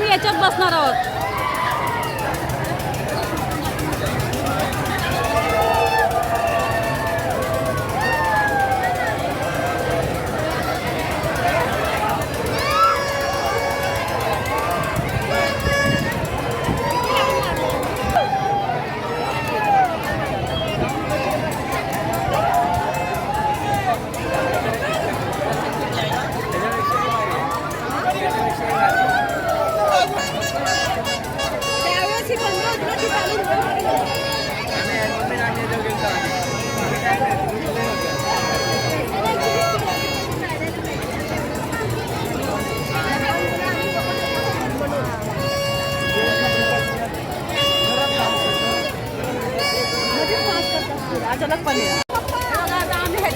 आम्ही याच्यात बसणार आहोत.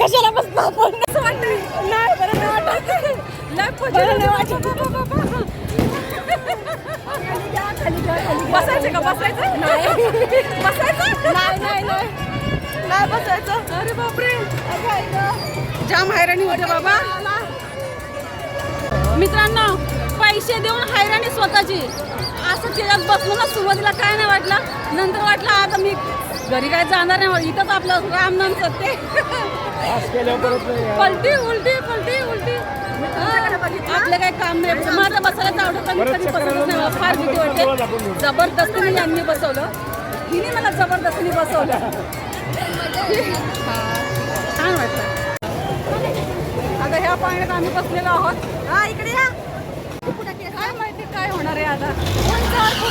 कशाला आपण असं वाटतं नाही बरं नाही वाटत. नाही बरं नाही वाटत. बसायचं का? बसायचं? नाही. बसायचं? नाही नाही नाही. नाही बसायचं. अरे बापरे. जाम हैराणी होते बाबा. मित्रांनो पैसे देऊन हैराणी स्वतःची. असं त्याच्यात बसलो ना सुरुवातीला काय नाही वाटलं. नंतर वाटलं आता मी घरी काय जाणार नाही इथंच आपलं रामनाम सत्य. पलटी उलटी पलटी उलटी. आपलं काही काम नाही. माझं बसायला आवडत पण कधी बसतच नाही. फार भीती वाटते. जबरदस्तीने यांनी बसवलं. हिने मला जबरदस्तीने बसवलं. छान वाटलं. आता ह्या पाण्यात आम्ही बसलेलो आहोत. हा इकडे या. काय माहिती काय होणार आहे आता?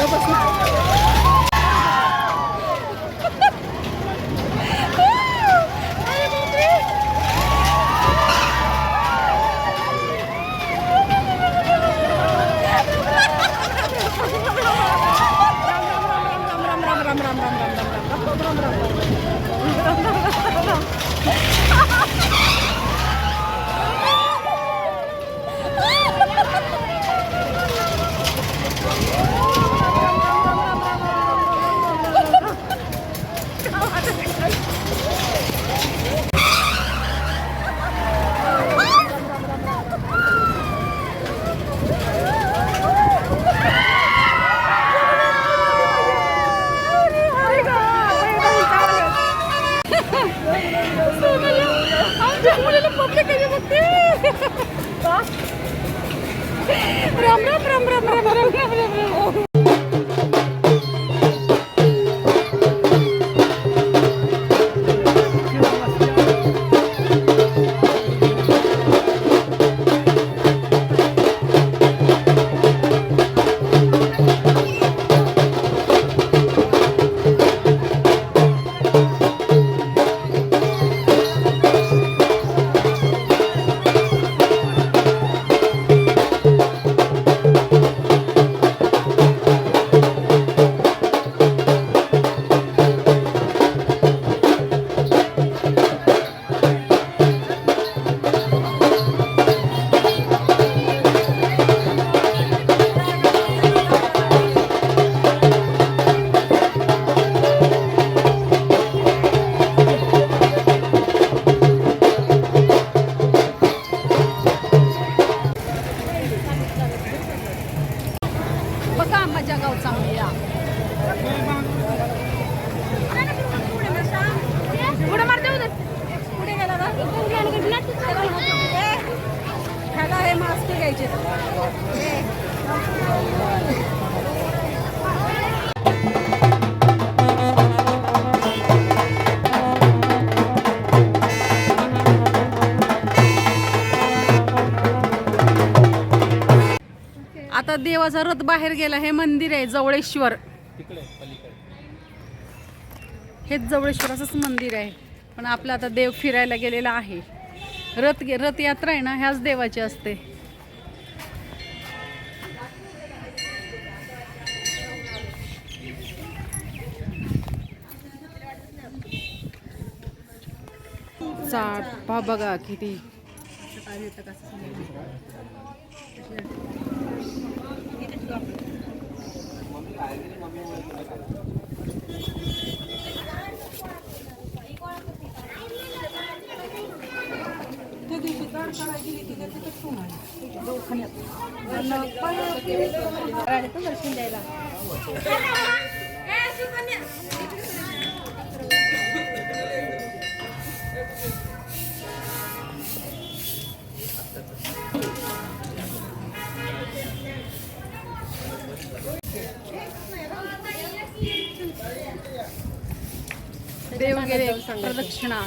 ना गप прям прям прям прям прям прям прям आता देवाचा रथ बाहेर गेला हे मंदिर आहे जवळेश्वर. हेच जवळेश्वराचंच मंदिर आहे. पण आपलं आता देव फिरायला गेलेला आहे. रथ रथयात्रा आहे ना ह्याच देवाची असते. साठ पहा बघा किती दर्शन द्यायला देव गेले प्रदक्षिणा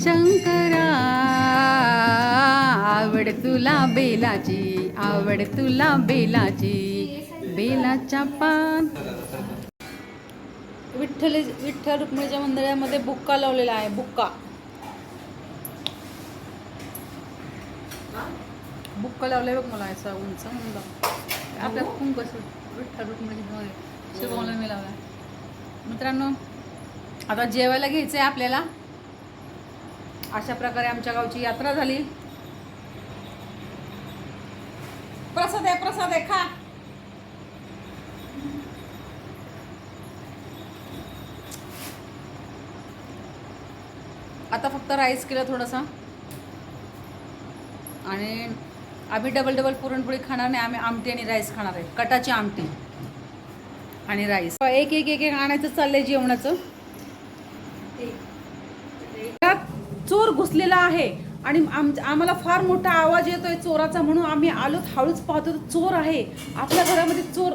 शंकरा आवड तुला बेलाची आवड तुला बेलाची बेलाच्या पान. विठ्ठल विठ्ठल रुक्मिणीच्या मंदिरामध्ये बुक्का लावलेला आहे बुक्का. बुक्का लावलाय बघ मला असा उंच मुंडा. आपल्या खूप कसं? विठ्ठल रुक्मिणी शिवला मी लावला मित्रांनो आता जेवायला घ्यायचं आहे आपल्याला. अशा प्रकारे आमच्या गावची यात्रा झाली. प्रसाद आहे प्रसाद आहे खा. आता फक्त राईस केलं थोडंसं. आणि आम्ही डबल डबल पुरणपोळी खाणार नाही आम्ही आमटी आणि राईस खाणार आहे. कटाची आमटी आणि राईस एक एक एक एक आणायचं चाललंय जेवणाचं. चोर घुसलेला आहे आणि आम आम्हाला फार मोठा आवाज येतोय चोराचा म्हणून आम्ही आलो हळूच पाहतो चोर आहे. आपल्या घरामध्ये चोर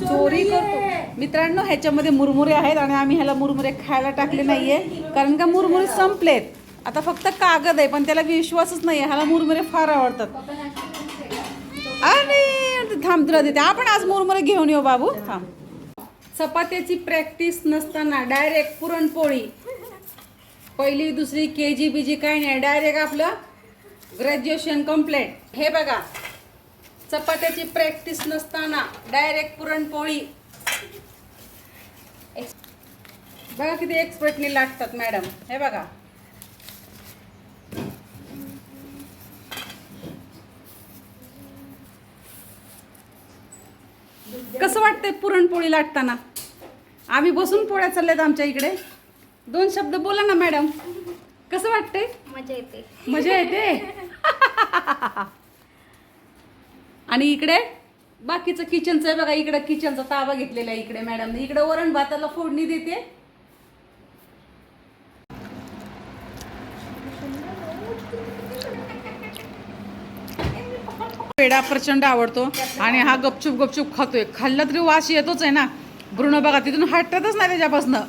चोरी करतो. मित्रांनो ह्याच्यामध्ये मुरमुरे आहेत आणि आम्ही ह्याला मुरमुरे खायला टाकले नाहीये. कारण का मुरमुरे संपलेत. आता फक्त कागद आहे पण त्याला विश्वासच नाहीये ह्याला मुरमुरे फार आवडतात. अरे थांब तुला देते. आपण आज मुरमुरे घेऊन येऊ बाबू. थांब. चपात्याची प्रॅक्टिस नसताना डायरेक्ट पुरणपोळी. पहिली दुसरी के जी बी जी काही नाही. डायरेक्ट आपलं ग्रॅज्युएशन कंप्लीट हे बघा. चपात्याची प्रॅक्टिस नसताना डायरेक्ट पुरणपोळी. बघा किती एक्सपर्टनी लागतात मॅडम हे बघा. कसं वाटतंय पुरणपोळी लाटताना? आम्ही बसून पोळ्या चालल्यात आमच्या इकडे. दोन शब्द बोला ना मॅडम. कसं वाटतंय? मजा येते. मजा येते? आणि इकडे? बाकीचं किचनचं आहे बघा इकडे किचनचा ताबा घेतलेला आहे इकडे मॅडम. इकडे वरण भाताला फोडणी देते. पेढा प्रचंड आवडतो आणि हा गपचूप गपचूप खातोय. खाल्ला तरी वास येतोच आहे ना. ब्रुनो बघा तिथून हटतच नाही त्याच्यापासनं.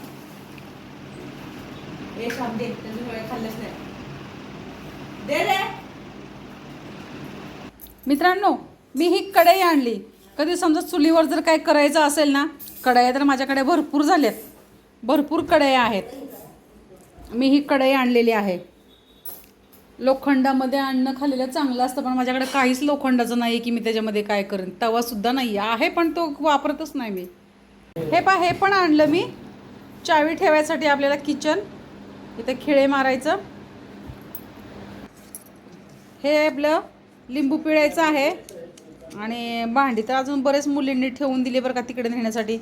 मित्रांनो मी ही कढई आणली. कधी समजा चुलीवर जर काय करायचं असेल ना कढया तर माझ्याकडे भरपूर झाल्यात. भरपूर कढया आहेत. मी ही कढई आणलेली आहे. लोखंडामध्ये आणणं खाल्लेलं चांगलं असतं पण माझ्याकडे काहीच लोखंडाचं नाही की मी त्याच्यामध्ये काय करेन. तवासुद्धा नाही आहे पण तो वापरतच नाही मी. हे पा हे पण आणलं मी. चावी ठेवायसाठी आपल्याला किचन इथे खिळे मारायचं. हे आपलं लिंबू पिळायचं आहे. आणि भांडी तर अजून बरेच मुलींनी ठेवून दिली बरं का तिकडे नेण्यासाठी.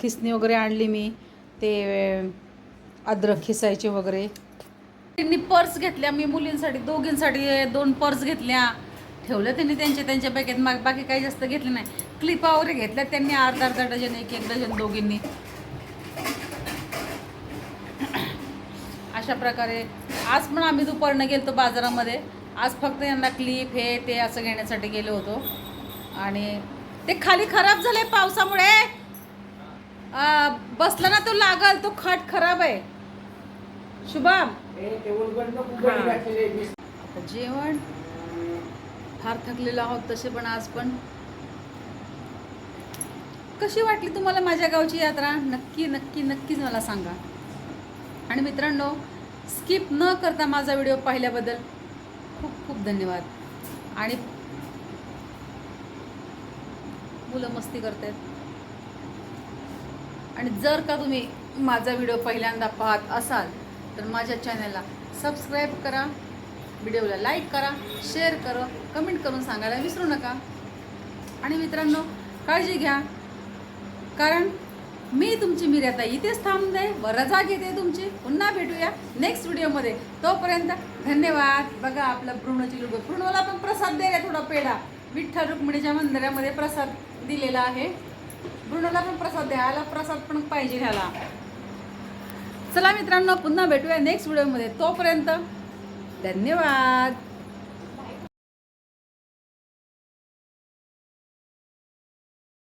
खिसणी वगैरे आणली मी. ते अद्रक खिसायचे वगैरे. त्यांनी पर्स घेतल्या मी मुलींसाठी दोघींसाठी दोन पर्स घेतल्या. ठेवल्या त्यांनी त्यांच्या त्यांच्या बॅगेत. मग बाकी काही जास्त घेतले नाही. क्लिपा वगैरे घेतल्या त्यांनी अर्धा अर्धा डझन एक एक डझन दोघींनी. अशा प्रकारे आज पण आम्ही दुपारनं गेलो बाजारामध्ये. आज फक्त यांना क्लिप हे ते असं घेण्यासाठी गेलो होतो. आणि ते खाली खराब झाले पावसामुळे. बसला ना तो लागल तो खाट खराब आहे. शुभम. आता जेवण. फार थकलेलो आहोत तसे पण आज पण. कशी वाटली तुम्हाला माझ्या गावची यात्रा? नक्की नक्की नक्कीच मला सांगा. आणि मित्रांनो स्किप न करता माझा व्हिडिओ पाहिल्याबद्दल खूप खूप धन्यवाद. आणि मुलं मस्ती करतात आणि जर का तुम्ही माझा व्हिडिओ पहिल्यांदा पाहत असाल तर माझ्या चॅनलला सबस्क्राईब करा व्हिडिओला लाईक करा शेअर करा कमेंट करून सांगायला विसरू नका. आणि मित्रांनो काळजी घ्या कारण मी तुमची मिर्याता इथेच थांबते व रजा घेते तुमची. पुन्हा भेटूया नेक्स्ट व्हिडिओमध्ये. तोपर्यंत धन्यवाद. बघा आपलं भ्रूणची लोक भ्रूणाला पण प्रसाद दे थोडा पेढा. विठ्ठल रुक्मिणीच्या मंदिरामध्ये प्रसाद दिलेला आहे. भ्रूणाला पण प्रसाद द्यायला प्रसाद पण पाहिजे ह्याला. चला मित्रांनो पुन्हा भेटूया नेक्स्ट व्हिडिओमध्ये तोपर्यंत धन्यवाद.